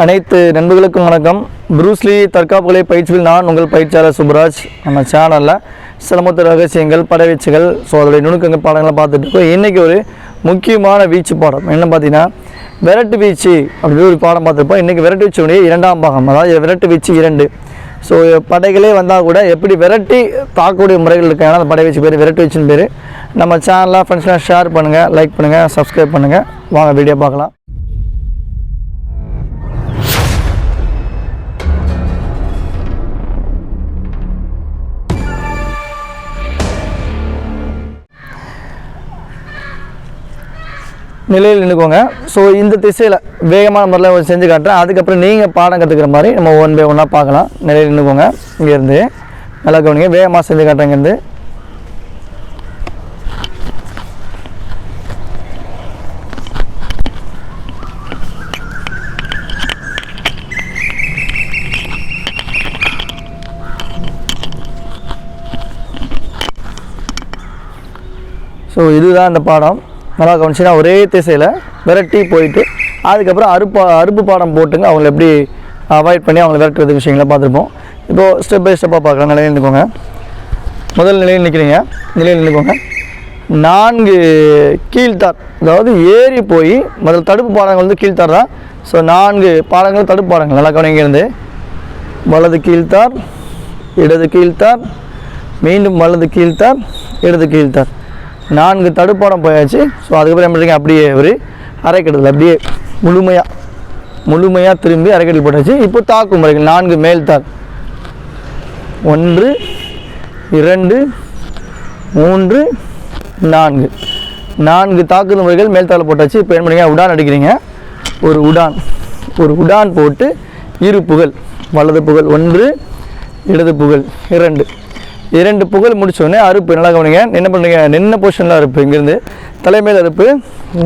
அனைத்து நண்பர்களுக்கும் வணக்கம். ப்ரூஸ்லி தற்காப்புகளை பயிற்சியில் நான் உங்கள் பயிற்சியாளர் சுப்ராஜ். நம்ம சேனலில் சிலமத்து ரகசியங்கள் படவீச்சுகள் ஸோ அதோடைய நுணுக்கங்கள் பாடங்களை பார்த்துட்டு இருக்கோம். இன்றைக்கி ஒரு முக்கியமான வீச்சு பாடம். என்ன பார்த்தீங்கன்னா விரட்டு வீச்சு அப்படின்னு ஒரு பாடம் பார்த்துருப்போம். இன்றைக்கி விரட்டு வீச்சுடைய இரண்டாம் பாகம். அதாவது விரட்டு வீச்சு இரண்டு. ஸோ படைகளே வந்தால் கூட எப்படி விரட்டி தாக்கக்கூடிய முறைகள் இருக்காங்க அந்த படை வீச்சு பேர் விரட்டு வீச்சுன்னு பேர். நம்ம சேனலாக ஃப்ரெண்ட்ஸ்லாம் ஷேர் பண்ணுங்கள் லைக் பண்ணுங்கள் சப்ஸ்கிரைப் பண்ணுங்கள் வாங்க வீடியோ பார்க்கலாம். நிலையில் நின்றுக்கோங்க ஸோ இந்த திசையில் வேகமான முறையில் செஞ்சு காட்டுறேன். அதுக்கப்புறம் நீங்கள் பாடம் கற்றுக்கிற மாதிரி நம்ம ஒன் பை ஒன்னாக பார்க்கலாம். நிலையில் நின்றுக்கோங்க இங்கேருந்து நல்லா கவனிங்க. வேகமாக செஞ்சு காட்டுறேன் இங்கேருந்து. ஸோ இதுதான் இந்த பாடம். நல்லா கவனிச்சுன்னா ஒரே திசையில் விரட்டி போயிட்டு அதுக்கப்புறம் அறுப்பு அறுப்பு பாடம் போட்டுங்க. அவங்கள எப்படி அவாய்ட் பண்ணி அவங்கள விரட்டுறது விஷயங்களை பார்த்துருப்போம். இப்போது ஸ்டெப் பை ஸ்டெப்பாக பார்க்கலாம். நிலையில் நிற்கோங்க முதல் நிலையில் நிற்கிறீங்க நிலையில் நின்றுக்கோங்க. நான்கு கீழ்த்தார் அதாவது ஏறி போய் முதல் தடுப்பு பாடங்கள் வந்து கீழ்த்தார் தான். ஸோ நான்கு பாடங்கள் தடுப்பு பாடங்கள். நல்லா கவனிங்க இருந்து. வலது கீழ்த்தார் இடது கீழ்த்தார் மீண்டும் வலது கீழ்த்தார் இடது கீழ்த்தார். நான்கு தடுப்பாடம் போயாச்சு. ஸோ அதுக்கப்புறம் என்ன பண்ணுறீங்க அப்படியே ஒரு அரைக்கடல் அப்படியே முழுமையாக முழுமையாக திரும்பி அரைக்கடல் போட்டாச்சு. இப்போ தாக்கு முறைகள் நான்கு மேல்தார் ஒன்று இரண்டு மூன்று நான்கு. நான்கு தாக்குதல் முறைகள் மேல்தாள் போட்டாச்சு. இப்போ என்ன பண்ணுறீங்க உடான் அடிக்கிறீங்க. ஒரு உடான் ஒரு உடான் போட்டு இரு புகழ் வலது புகழ் ஒன்று இடது புகழ் இரண்டு. இரண்டு புகழ் முடிச்ச அறுப்பு. நல்லா கவனிங்க. என்ன பண்ணுறீங்க? நின்ன பொசிஷனில் அறுப்பு. இங்கேருந்து தலைமையில் அறுப்பு.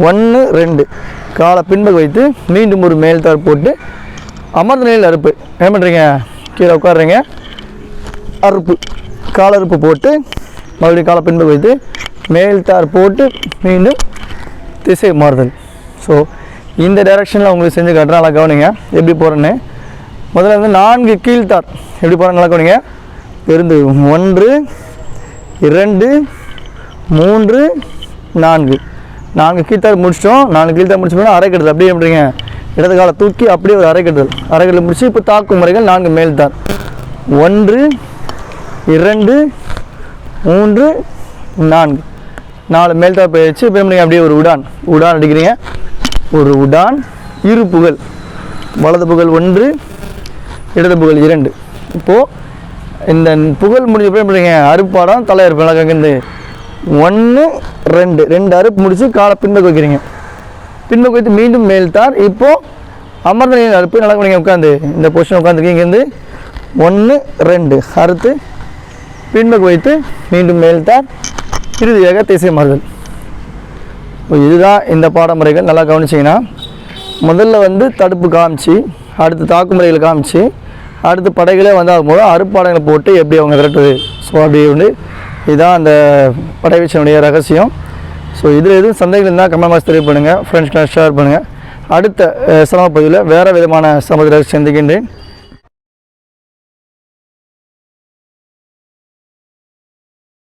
ஒன்று ரெண்டு. காலை பின்பகு வைத்து மீண்டும் ஒரு மேல் தார் போட்டு அமர்ந்த நிலையில் அறுப்பு. என்ன பண்ணுறீங்க? கீழே உட்காடுறீங்க அறுப்பு. காலறுப்பு போட்டு மறுபடியும் காலை பின்பகு வைத்து மேல் தார் போட்டு மீண்டும் திசை மாறுதல். ஸோ இந்த டைரெக்ஷனில் உங்களுக்கு செஞ்சு காட்டுறேன். நல்லா கவனிங்க. எப்படி போகிறேன்னு முதல்ல வந்து நான்கு கீழ்த்தார் எப்படி போகிறேன் நல்லா கவனிங்க. இருந்து ஒன்று இரண்டு மூன்று நான்கு. நான்கு கீழ்த்தார் முடிச்சிட்டோம். நான்கு கீழ்த்தார் முடிச்சோம்னா பிறகு அப்படியே எப்படிங்க? இடது காலை தூக்கி அப்படியே ஒரு அரைக்கடுதல் அரைக்கடல் முடிச்சு இப்போ தாக்கும் முறைகள் நான்கு மேல்தார் ஒன்று இரண்டு மூன்று நான்கு. நாலு மேல்தார் போயிடுச்சு இப்போ எப்படிங்க அப்படியே ஒரு உடான். உடான் அடிக்கிறீங்க. ஒரு உடான். இரு புகழ். வலது புகழ் ஒன்று இடது புகழ் இரண்டு. இப்போது இந்த புகழ் முடிஞ்ச பிறகு பண்ணுறீங்க அறுப்பாடம் தலை அறுப்பு நல்லா இருந்து ஒன்று ரெண்டு. ரெண்டு அறுப்பு முடித்து காலை பின்பக்கு வைக்கிறீங்க பின்பக்கு வைத்து மீண்டும் மேல்தார் இப்போது அமர்ந்த அறுப்பு நல்லா பண்ணிங்க உட்காந்து இந்த பொசிஷன் உட்காந்துருக்கீங்க இங்கேருந்து ஒன்று ரெண்டு அறுத்து பின்பக்கு வைத்து மீண்டும் மேல்தார் இறுதியாக திசை மாறுதல். இப்போ இதுதான் இந்த பாடமுறைகள். நல்லா கவனிச்சிங்கன்னா முதல்ல வந்து தடுப்பு காமிச்சு அடுத்து தாக்குமுறைகள் காமிச்சு அடுத்து படைகளே வந்தால் போது அறுப்பாடங்களை போட்டு எப்படி அவங்க விரட்டுது ஸோ அப்படி வந்து இதுதான் அந்த படை வீச்சனுடைய ரகசியம். ஸோ இதில் எதுவும் சந்தைகள் இருந்தால் கமெண்ட் பாக்ஸ் தெரிய பண்ணுங்கள் ஃப்ரெண்ட்ஸ்க்கு ஷேர் பண்ணுங்கள் அடுத்த சிரமப்பதிவில் வேறு விதமான சமதி சந்திக்கின்றேன்.